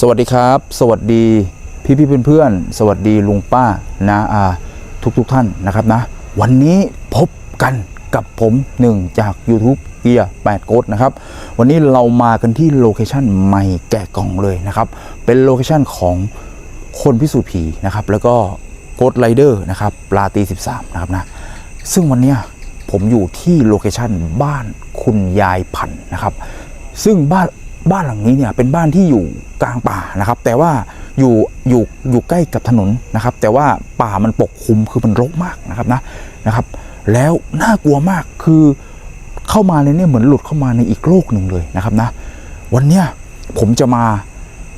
สวัสดีครับ สวัสดีพี่พี่เพื่อนๆสวัสดีลุงป้านาอาทุกทุกท่านนะครับนะ วันนี้พบกันกับผมหนึ่งจาก YouTube เกียร์8โกดนะครับ วันนี้เรามากันที่โลเคชันใหม่แกะกล่องเลยนะครับ เป็นโลเคชันของคนพิสูจน์ผีนะครับ แล้วก็โกดไรเดอร์นะครับปลาตี 13 นะครับนะ ซึ่งวันนี้ผมอยู่ที่โลเคชันบ้านคุณยายพันธ์นะครับ ซึ่งบ้าน บ้านหลังนี้เนี่ยเป็นบ้านที่อยู่กลางป่านะครับ แต่ว่าอยู่อยู่อยู่ใกล้กับถนนนะครับ แต่ว่าป่ามันปกคลุมคือมันรกมากนะครับนะนะครับ แล้วน่ากลัวมากคือเข้ามาในเนี่ยเหมือนหลุดเข้ามาในอีกโลกหนึ่งเลยนะครับนะ วันเนี้ยผมจะมา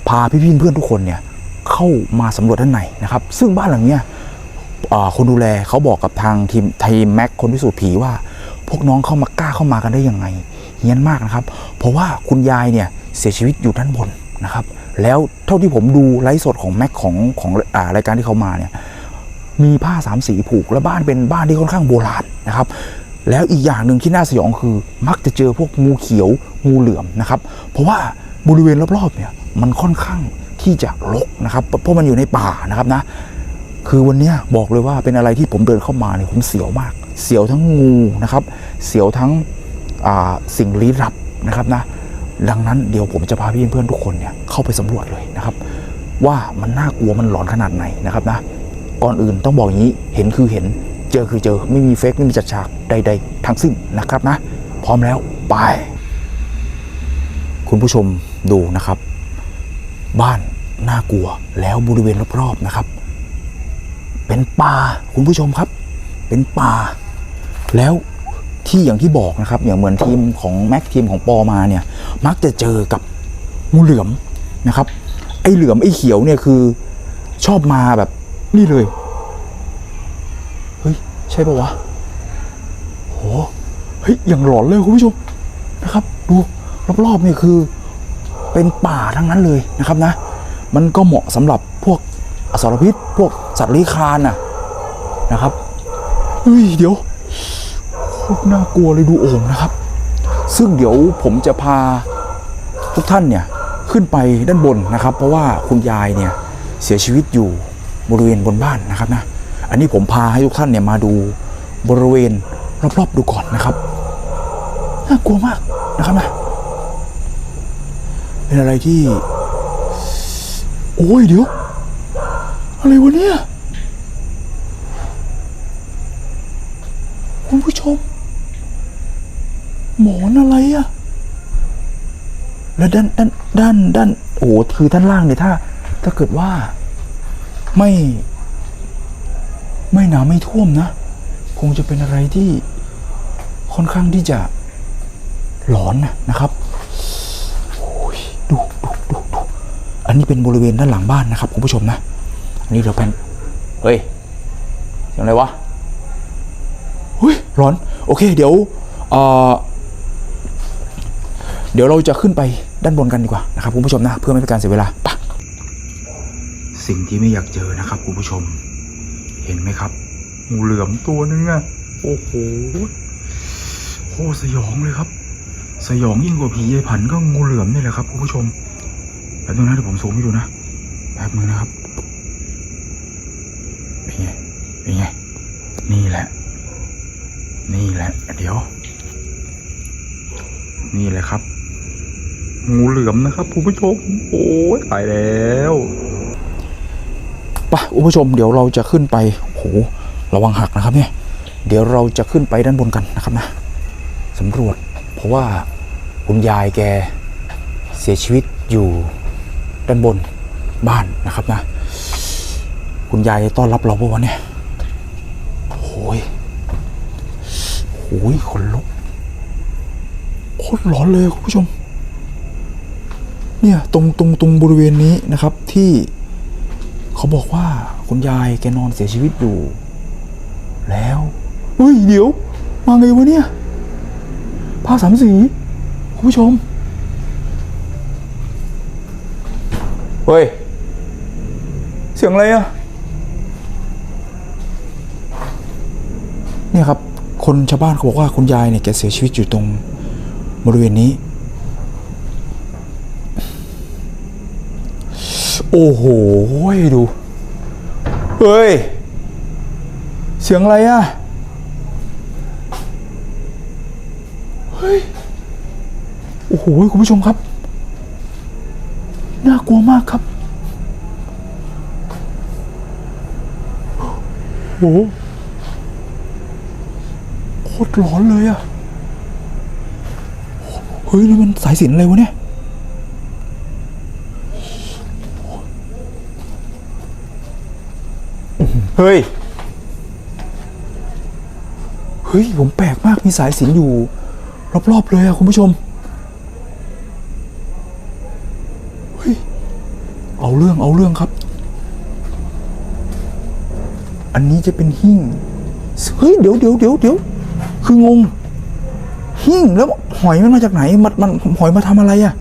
พาพี่ๆเพื่อนทุกคนเนี่ยเข้ามาสำรวจด้านในนะครับ ซึ่งบ้านหลังเนี้ยคนดูแลเขาบอกกับทางทีมทีมแม็กคนพิสูจน์ผีว่า พวกน้องเข้ามากล้าเข้ามากันได้ยังไงเฮี้ยนมากนะครับ เพราะว่าคุณยายเนี่ย เสียชีวิตอยู่ด้านบนนะครับ แล้วเท่าที่ผมดูไลฟ์สดของแม็กของของอ่ารายการที่เขามาเนี่ยมีผ้าสามสีผูกและบ้านเป็นบ้านที่ค่อนข้างโบราณนะครับแล้วอีกอย่างหนึ่งที่น่าสยองคือ มักจะเจอพวกงูเขียวงูเหลือมนะครับ เพราะว่าบริเวณรอบๆเนี่ยมันค่อนข้างที่จะรกนะครับ เพราะมันอยู่ในป่านะครับนะ คือวันนี้บอกเลยว่าเป็นอะไรที่ผมเดินเข้ามาเนี่ยผมเสียวมาก เสียวทั้งงูนะครับ เสียวทั้งสิ่งลี้ลับนะครับนะ ดังนั้นเดี๋ยวผมจะพาพี่เพื่อนทุกคนเนี่ยเข้าไปสำรวจเลยนะครับ ว่ามันน่ากลัวมันหลอนขนาดไหนนะครับนะก่อนอื่นต้องบอกอย่างนี้เห็นคือเห็นเจอคือเจอไม่มีเฟกไม่มีจัดฉากใด ๆ ทั้งสิ้นนะครับนะ พร้อมแล้วไป คุณผู้ชมดูนะครับ บ้านน่ากลัวแล้วบริเวณรอบๆนะครับ เป็นป่าคุณผู้ชมครับ เป็นป่าแล้ว ที่อย่างที่บอกนะครับอย่างเหมือนทีมของแม็กทีมของปอมาเนี่ยมักจะเจอกับงูเหลือมนะครับไอ้เหลือมไอ้เขียวเนี่ยคือชอบมาแบบนี่เลยเฮ้ยใช่ปะวะโหเฮ้ยอย่างหลอนเลยคุณผู้ชมนะครับ ดูรอบๆเนี่ยคือเป็นป่าทั้งนั้นเลยนะครับนะ มันก็เหมาะสำหรับพวกอสรพิษ พวกสัตว์เลี้ยคานน่ะนะครับเฮ้ยเดี๋ยว คตรน่ากลัวเลยดูโอ่งนะครับ ซึ่งเดี๋ยวผมจะพาทุกท่านเนี่ยขึ้นไปด้านบนนะครับ เพราะว่าคุณยายเนี่ยเสียชีวิตอยู่บริเวณบนบ้านนะครับนะ อันนี้ผมพาให้ทุกท่านเนี่ยมาดูบริเวณรอบๆดูก่อนนะครับน่ากลัวมากนะครับนะ เป็นอะไรที่ โอ้ยเดี๋ยว อะไรวะเนี่ย คุณผู้ชม หมอนอะไรอะแล้วด้านด้านด้านด้านโอ้โหคือด้านล่างเนี่ยถ้า ถ้าเกิดว่า ไม่ ไม่หน้ำไม่ท่วมนะ คงจะเป็นอะไรที่ค่อนข้างที่จะหลอนนะนะครับโอ้ยดูดูดูดูอันนี้เป็นบริเวณด้านหลังบ้านนะครับคุณผู้ชมนะอันนี้เราเป็นเฮ้ยเสียงไรวะเฮ้ยร้อน โอเค เดี๋ยวเอ่อ เดี๋ยวเราจะขึ้นไปด้านบนกันดีกว่านะครับคุณผู้ชมนะ เพื่อไม่เป็นการเสียเวลาไปสิ่งที่ไม่อยากเจอนะครับคุณผู้ชม เห็นไหมครับงูเหลือมตัวนึงอะโอ้โหโคสยองเลยครับ สยองยิ่งกว่าผียายผันก็งูเหลือมนี่แหละครับคุณผู้ชมแป๊บนึงนะเดี๋ยวผมซูมให้ดูนะแป๊บนึงนะครับเป็นไงเป็นไงนี่แหละ นี่แหละ เดี๋ยว นี่แหละครับ งูเหลือมนะครับคุณผู้ชม โอ้ยตายแล้วไปะคุณผู้ชมเดี๋ยวเราจะขึ้นไปโอ้โหระวังหักนะครับเนี่ยเดี๋ยวเราจะขึ้นไปด้านบนกันนะครับนะสำรวจ เพราะว่าคุณยายแกเสียชีวิตอยู่ด้านบนบ้านนะครับนะ คุณยายต้อนรับเราปะวะเนี่ยโอ้ยโอ้ยขนลุกโคตรร้อนเลยคุณผู้ชม เนี่ยตรงตรงตรงบริเวณนี้นะครับที่เขาบอกว่าคุณยายแกนอนเสียชีวิตอยู่ แล้วเฮ้ยเดี๋ยว มาไงวะเนี่ยผ้าสามสีคุณผู้ชมเฮ้ย เสียงอะไรอะเนี่ยครับ คนชาวบ้านเขาบอกว่าคุณยายเนี่ยแกเสียชีวิตอยู่ตรงบริเวณนี้ โอ้โหดู เฮ้ย เสียงอะไรอะเฮ้ย โอ้โห คุณผู้ชมครับ น่ากลัวมากครับ โอ้โหโคตรร้อนเลยอะเฮ้ย นี่มันสายสินอะไรวะเนี่ย เฮ้ย เฮ้ย ผมแปลกมากมีสายสินอยู่ รอบ ๆ เลยอะคุณผู้ชม เฮ้ย เอาเรื่องเอาเรื่องครับ อันนี้จะเป็นหิ้งเฮ้ย เดี๋ยวเดี๋ยวเดี๋ยวเดี๋ยวคืองง หิ้งแล้วหอยมันมาจากไหน มันมันหอยมาทำอะไรอะ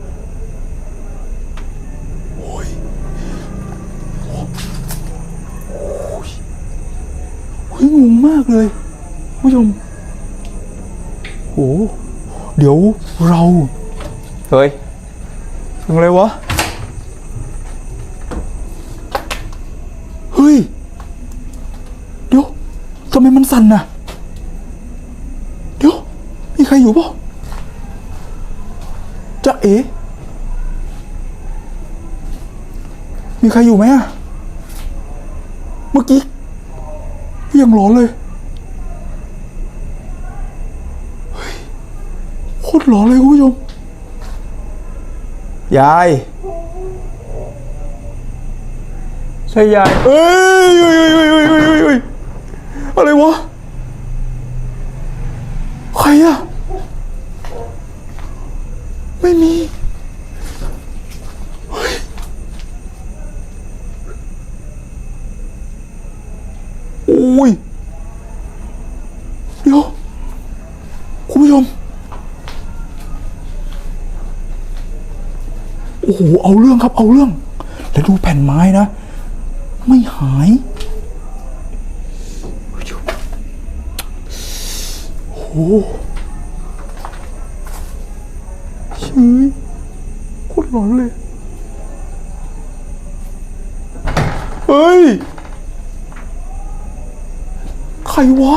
มากเลยคุณผู้ชมโอ้เดี๋ยวเรา เฮ้ยถึงอะไรวะ เฮ้ย เดี๋ยวทำไมมันสั่นน่ะ เดี๋ยว มีใครอยู่เปล่าจะเอ๋มีใครอยู่ไหมอะเมื่อกี้ ยังร้อนเลยเฮ้ยโคตรร้อนเลยคุณผู้ชม ยาย ใช่ยาย เอ้ยเอ้ยเอ้ยเอ้ยเอ้ยเอ้ยเอ้ยอะไรวะ ใครอะไม่มี เฮ้ย โอ้ย เดี๋ยว คุณผู้ชม โอ้โหเอาเรื่องครับเอาเรื่อง แล้วดูแผ่นไม้นะ ไม่หายโอ้โหชื้โคตรร้อนเลย เฮ้ย ใครวะ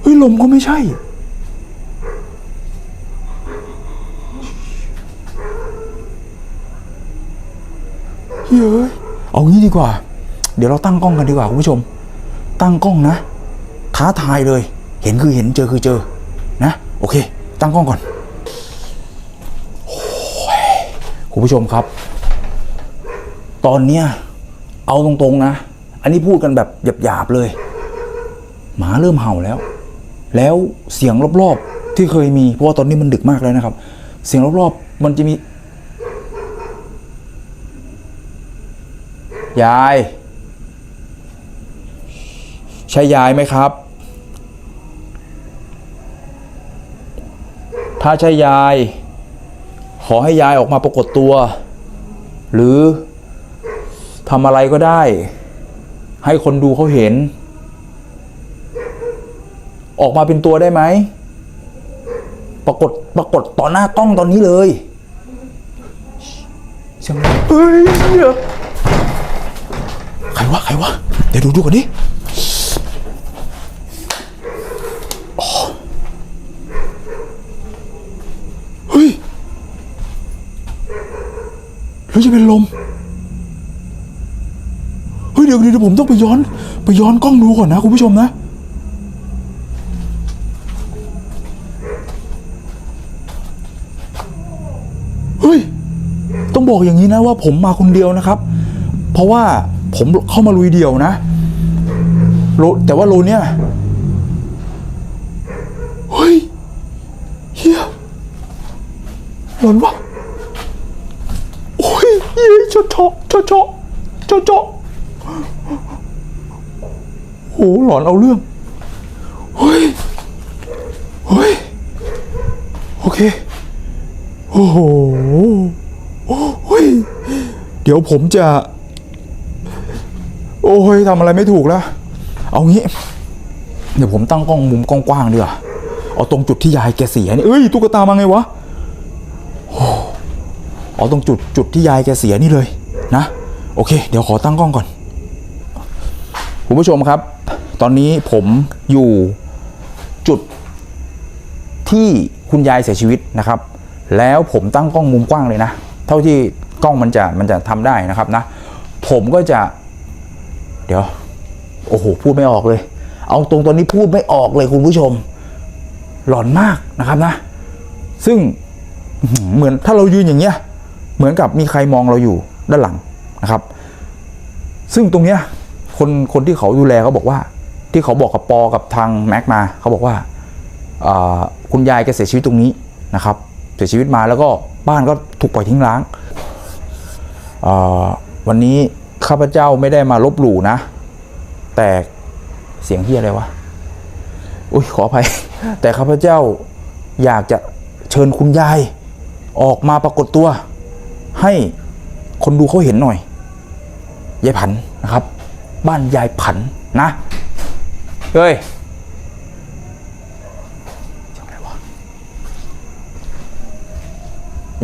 เฮ้ยลมก็ไม่ใช่ เฮ้ยเอางี้ดีกว่า เดี๋ยวเราตั้งกล้องกันดีกว่าคุณผู้ชม ตั้งกล้องนะ ท้าทายเลย เห็นคือเห็นเจอคือเจอ นะ โอเค ตั้งกล้องก่อนอคุณผู้ชมครับ ตอนเนี้ยเอาตรงๆนะ อันนี้พูดกันแบบหยาบๆเลย หมาเริ่มเห่าแล้ว แล้วเสียงรอบๆที่เคยมี เพราะว่าตอนนี้มันดึกมากแล้วนะครับ เสียงรอบๆมันจะมี ยาย ใช่ยายไหมครับ ถ้าใช่ยาย ขอให้ยายออกมาปรากฏตัว หรือทำอะไรก็ได้ ให้คนดูเขาเห็น ออกมาเป็นตัวได้ไหมปรากฏปรากฏต่อหน้า กล้องตอนนี้เลยเสียงอะไรเฮ้ย วะ ใครวะ เดี๋ยวดูดูก่อนดิอ๋อเฮ้ยหรือจะเป็นลม เฮ้ย เดี๋ยวเดี๋ยวผมต้องไปย้อน ไปย้อนกล้องดูก่อนนะคุณผู้ชมนะเฮ้ย ต้องบอกอย่างนี้นะว่าผมมาคนเดียวนะครับ เพราะว่า ผมเข้ามาลุยเดี่ยวนะโลแต่ว่าโลเนี้ยเฮ้ยเฮียหลอนวะโอ้ยเฮียชดเชาะชดเชาะชดเชาะโหหลอนเอาเรื่องเฮ้ยเฮ้ยโอเคโอ้โหโอ้ยเดี๋ยวผมจะ โอ้ยทำอะไรไม่ถูกแล้ว เอางี้ เดี๋ยวผมตั้งกล้องมุมกว้างๆดีกว่าเอาตรงจุดที่ยายแกเสียนี่เอ้ยตุ๊กตามาไงวะอ๋อตรงจุดจุดที่ยายแกเสียนี่เลยนะ โอเค เดี๋ยวขอตั้งกล้องก่อนคุณผู้ชมครับ ตอนนี้ผมอยู่จุดที่คุณยายเสียชีวิตนะครับ แล้วผมตั้งกล้องมุมกว้างเลยนะ เท่าที่กล้องมันจะมันจะทำได้นะครับนะ ผมก็จะ เดี๋ยว โอ้โห พูดไม่ออกเลย เอาตรงตอนนี้พูดไม่ออกเลยคุณผู้ชม หลอนมากนะครับนะ ซึ่งเหมือนถ้าเรายืนอย่างเงี้ย เหมือนกับมีใครมองเราอยู่ด้านหลังนะครับ ซึ่งตรงเนี้ยคนคนที่เขาดูแลเขาบอกว่า ที่เขาบอกกับปอกับทางแม็กมาเขาบอกว่าคุณยายแกเสียชีวิตตรงนี้นะครับ เสียชีวิตมาแล้วก็บ้านก็ถูกปล่อยทิ้งร้างวันนี้ ข้าพเจ้าไม่ได้มาลบหลู่นะ แต่เสียงที่อะไรวะ อุ้ยขออภัย แต่ข้าพเจ้าอยากจะเชิญคุณยาย ออกมาปรากฏตัว ให้คนดูเขาเห็นหน่อยยายผันนะครับ บ้านยายผันนะเฮ้ย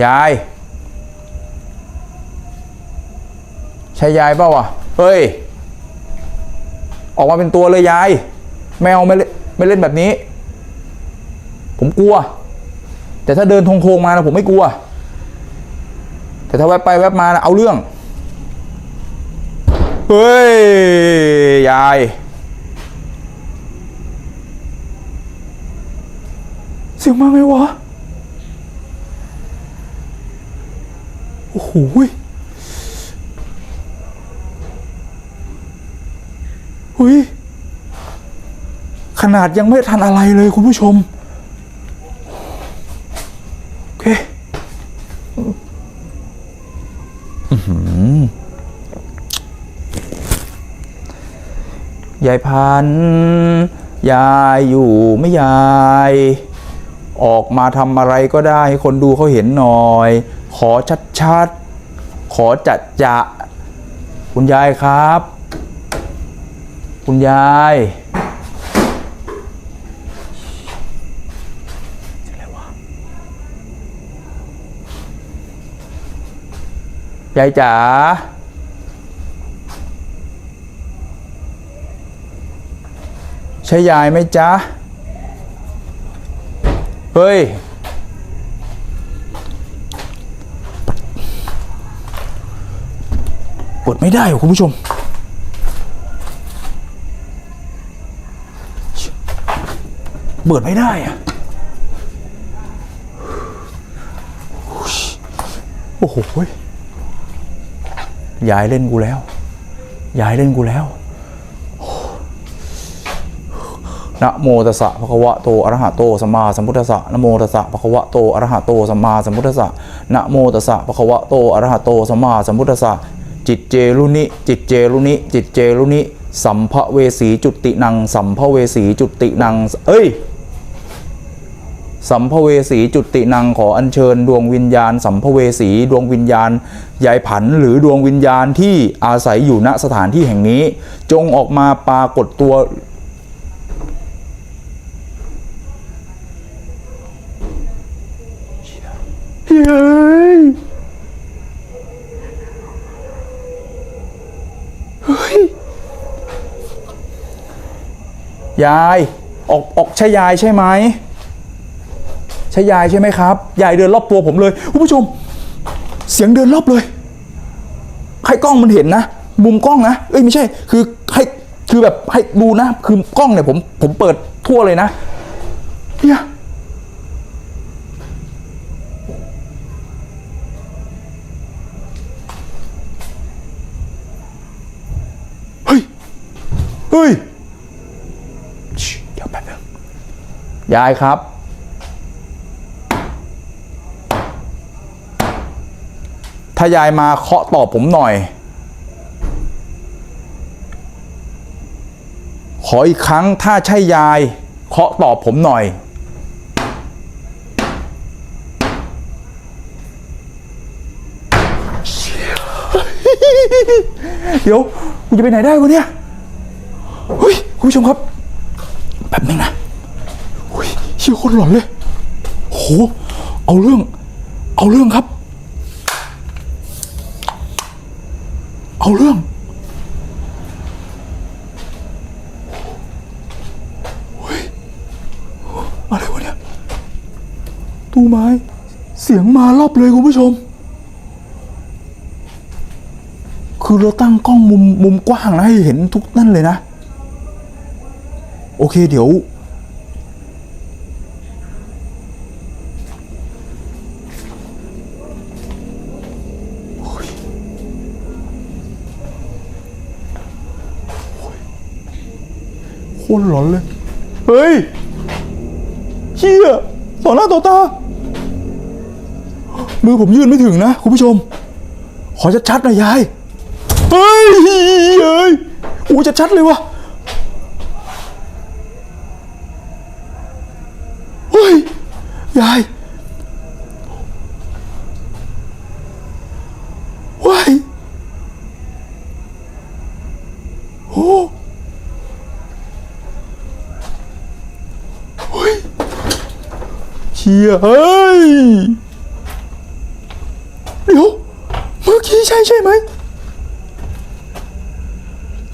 ยาย ใช่ยายเปล่าวะเฮ้ย ออกมาเป็นตัวเลยยาย แมวไม่เล่นไม่เล่นแบบนี้ ผมกลัว แต่ถ้าเดินทงโทงมานะผมไม่กลัว แต่ถ้าแวบไปแวบมานะเอาเรื่อง เฮ้ย ยาย เสียงมาไหมวะ โอ้โหยเฮ้ย ข นาดยังไม่ทันอะไรเลยคุณผู้ชม โอเคยายพันยายอยู่ไม่ยาย ออกมาทำอะไรก็ได้ให้คนดูเขาเห็นหน่อย ขอชัดๆ ขอจัดจะ คุณยายครับ คุณยายอะไรวะ ยายจ๋า ใช่ยายไหมจ๊ะ เฮ้ย กดไม่ได้คุณผู้ชม เปิดไม่ได้อะโอ้โห ยายเล่นกูแล้ว ยายเล่นกูแล้วนะโมตัสสะภะคะวะโตอะระหะโตสัมมาสัมพุทธัสสะนะโมตัสสะภะคะวะโตอะระหะโตสัมมาสัมพุทธัสสะนะโมตัสสะภะคะวะโตอะระหะโตสัมมาสัมพุทธัสสะจิตเจรุนิจิตเจรุนิจิตเจรุนิสัมภเวสีจุตินังสัมภเวสีจุตินัง เอ้ย สัมภเวสีจุตินังขออัญเชิญ ดวงวิญญาณ สัมภเวสีดวงวิญญาณยายผันหรือดวงวิญญาณที่อาศัยอยู่ณสถานที่แห่งนี้ จงออกมาปรากฏตัวเย้ยเฮ้ยยาย ออกออกใช่ยายใช่ไหม ใช่ยายใช่ไหมครับยายเดินรอบตัวผมเลยคุณผู้ชม เสียงเดินรอบเลยให้กล้องมันเห็นนะ มุมกล้องนะเอ้ยไม่ใช่ คือให้คือแบบให้ดูนะ คือกล้องเนี่ยผมผมเปิดทั่วเลยนะเนี่ยเฮ้ยเฮ้ยเดี๋ยวแป๊บนึงยายครับ ถ้ายายมาเคาะตอบผมหน่อย ขออีกครั้งถ้าใช่ยายเคาะตอบผมหน่อย เดี๋ยวกูจะไปไหนได้วะเนี่ยเฮ้ยคุณผู้ชมครับแป๊บนึงนะเฮ้ยเชี่ยคนหลอนเลยโหเอาเรื่อง เอาเรื่องครับ เอาเรื่องเฮ้ยอะไรวะเนี่ย ตู้ไม้ เสียงมารอบเลยคุณผู้ชม คือเราตั้งกล้องมุมมุมกว้างนะให้เห็นทุกนั่นเลยนะ โอเคเดี๋ยว ตรหลอนเลย เฮ้ยเชี่ยต่อหน้าต่อตา มือผมยื่นไม่ถึงนะคุณผู้ชม ขอชัดๆหน่อยยาย เฮ้ยเฮ้ยโอ้ชัดๆเลยวะเฮ้ย ยายเฮ้ยโอ้ เชียเฮ้ยเดี๋ยวเมื่อกี้ใช่ใช่ไหม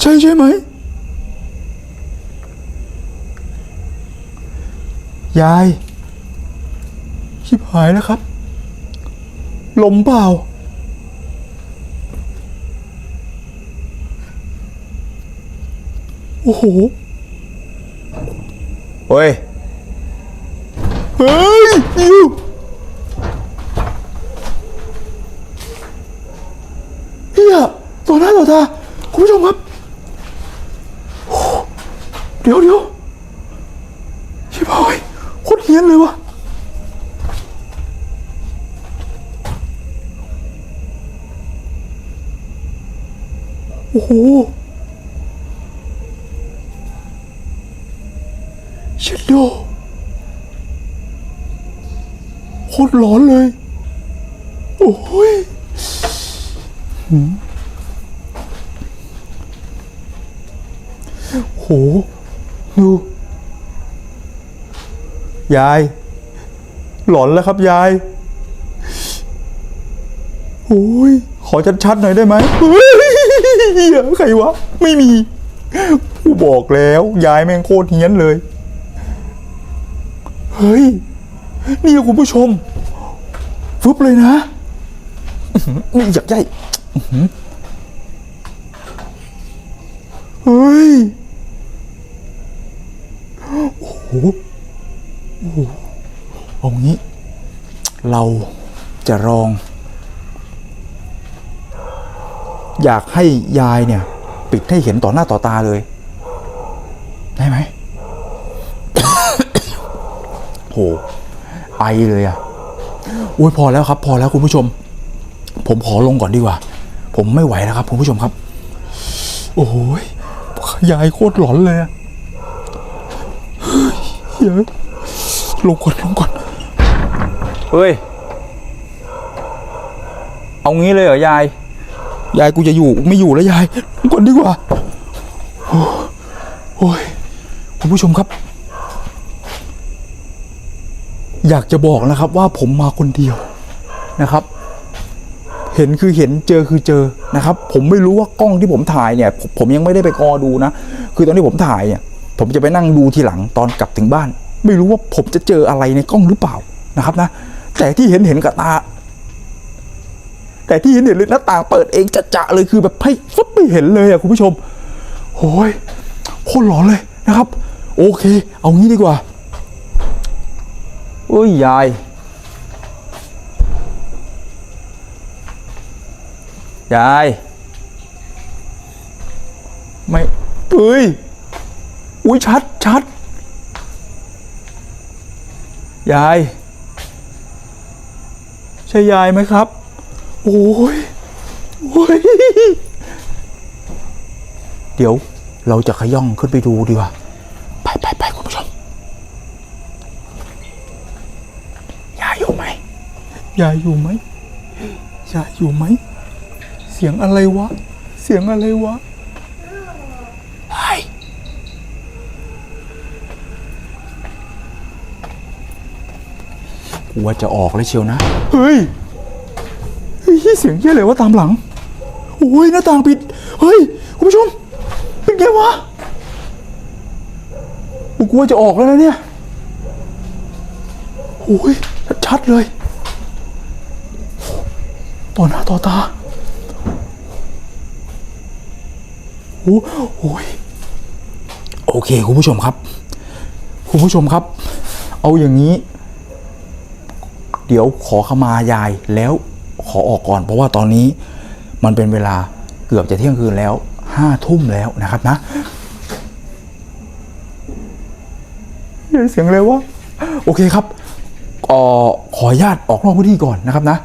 ใช่ใช่ไหมยายชิบหายแล้วครับ ลมเปล่า โอ้โห เฮ้ย เฮ้ยอยู่เฮียต่อหน้าต่อตาคุณผู้ชมครับ เดี๋ยวเดี๋ยวชิบหายโคตรเฮี้ยนเลยวะโอ้โหเช็ดโด โค ตรร้อนเลย โอ้ยหืมโหดูยาย หลอนแล้วครับยาย โอ้ย ขอชัดๆหน่อยได้ไหมเฮียใครวะ ไม่มีกูบอกแล้ว ยายแม่งโคตรเฮี้ยนเลย เฮ้ย นี่คุณผู้ชมฟึบเลยนะนี่อยากใหญ่เฮ้ยโอ้โหโอ้โหเอางี้ เราจะลอง อยากให้ยายเนี่ย ปิดให้เห็นต่อหน้าต่อตาเลย ได้ไหมโห ไอเลยอะโอ้ยพอแล้วครับ พอแล้วคุณผู้ชม ผมขอลงก่อนดีกว่า ผมไม่ไหวแล้วครับคุณผู้ชมครับ โอ้ยยายโคตรหลอนเลยอะเยเฮ้ยลงก่อนลงก่อนเฮ้ย เอางี้เลยเหรอยาย ยายกูจะอยู่ไม่อยู่แล้วยายลงก่อนดีกว่าโอ้ยคุณผู้ชมครับ อยากจะบอกนะครับว่าผมมาคนเดียวนะครับ เห็นคือเห็นเจอคือเจอนะครับ ผมไม่รู้ว่ากล้องที่ผมถ่ายเนี่ยผมผมยังไม่ได้ไปกอดูนะ คือตอนที่ผมถ่ายเนี่ย ผมจะไปนั่งดูทีหลังตอนกลับถึงบ้าน ไม่รู้ว่าผมจะเจออะไรในกล้องหรือเปล่านะครับนะ แต่ที่เห็นเห็นกับตา แต่ที่เห็นเห็นเลยหน้าต่างเปิดเองจะจะๆเลยคือแบบให้ฟึบไม่เห็นเลยอะคุณผู้ชมโอ้ยโคตรหลอนเลยนะครับ โอเค เอางี้ดีกว่า อุ้ยยาย ยาย ไม่เฮ้ย อุ้ยชัดชัดยาย ใช่ยายไหมครับ โอ้ยโอ้ย เดี๋ยวเราจะขย่องขึ้นไปดูดีกว่า ไปไปไปคุณผู้ชม ยายอยู่ไหม ยายอยู่ไหมยายอยู่ไหม เสียงอะไรวะ เสียงอะไรวะไอ้ยกูว่าจะออกแล้วเชียวนะ เฮ้ยเฮ้ยเสียงเยี่ยอะไรวะตามหลัง โอ้ยหน้าต่างปิด เฮ้ยคุณผู้ชม เป็นไงวะกูกลัวจะออกแล้วนะเนี่ย โอ้ยชัดๆเลย ต่อหน้าต่อตาโอ้โอ้ยโอเคคุณผู้ชมครับ คุณผู้ชมครับ เอาอย่างนี้ เดี๋ยวขอขมายายแล้วขอออกก่อน เพราะว่าตอนนี้มันเป็นเวลาเกือบจะเที่ยงคืนแล้วห้าทุ่มแล้วนะครับนะเฮ้ยเสียงเลยวะโอเคครับออขออนุญาตออกนอกพื้นที่ก่อนนะครับนะ